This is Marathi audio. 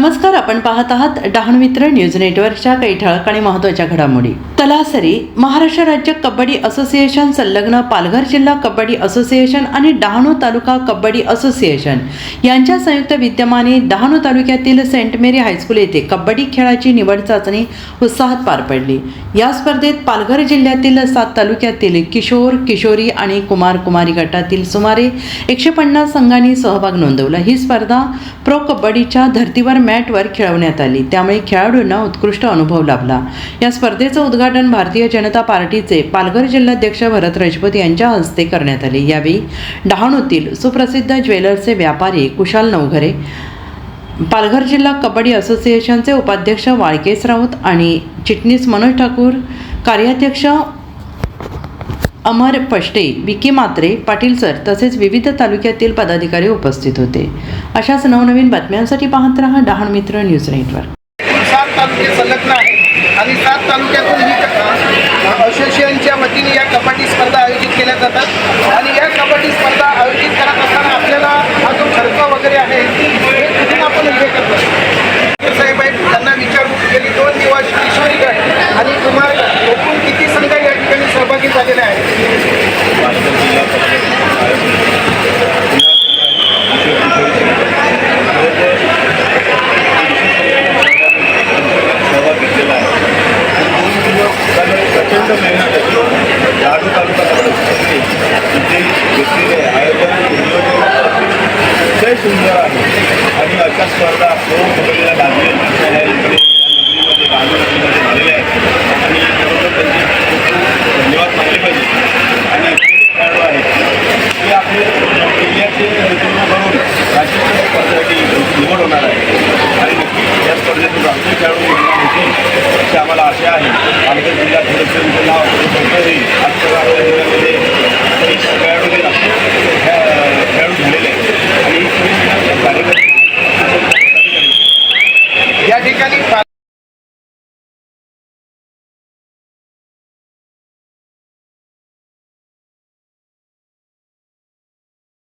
नमस्कार आपण पाहत आहात डहाणमित्र न्यूज नेटवर्कच्या काही ठळक आणि महत्त्वाच्या घडामोडी. तलासरी महाराष्ट्र राज्य कबड्डी असोसिएशन संलग्न पालघर जिल्हा कबड्डी असोसिएशन आणि डहाणू तालुका कबड्डी असोसिएशन यांच्या संयुक्त विद्यमाने डहाणू तालुक्यातील सेंट मेरी हायस्कूल येथे कबड्डी खेळाची निवड चाचणी उत्साहात पार पडली. या स्पर्धेत पालघर जिल्ह्यातील सात तालुक्यातील किशोर किशोरी आणि कुमार कुमारी गटातील सुमारे एकशे पन्नास संघांनी सहभाग नोंदवला. ही स्पर्धा प्रो कबड्डीच्या धर्तीवर मॅटवर खेळवण्यात आली. त्यामुळे खेळाडूंना उत्कृष्ट अनुभव लाभला. या स्पर्धेचं उद्घाटन भारतीय जनता पार्टीचे पालघर जिल्हाध्यक्ष भरत रजपूत यांच्या हस्ते करण्यात आले. यावेळी डहाणूतील सुप्रसिद्ध ज्वेलर्सचे व्यापारी कुशाल नवघरे पालघर जिल्हा कबड्डी असोसिएशनचे उपाध्यक्ष वाळकेस राऊत आणि चिटणीस मनोज ठाकूर कार्याध्यक्ष अमर पष्टे विकी मात्रे पाटील सर तसेच विविध तालुक्यातील पदाधिकारी उपस्थित होते. अशाच नवनवीन बातम्यांसाठी पाहत रहा डहाण मित्र न्यूज नेटवर्क. सात तालुके संलग्न आणि सात तालुक्यातून ही असोसिएशनच्या वतीने या कबड्डी स्पर्धा आडू तालुका घेतलेले आयोजन अतिशय सुंदर आहे आणि अशा स्पर्धा दोन पकडलेल्या गाजले इकडे नगरीमध्ये आणि आपले इंडियाचे नेतृत्व करून राज्याच्या स्पर्धेसाठी निवड होणार आहे आणि या स्पर्धेतून राष्ट्रीय खेळाडू अशी आम्हाला आशा आहे आमच्या जिल्ह्यात सदस्यांचं नाव होईल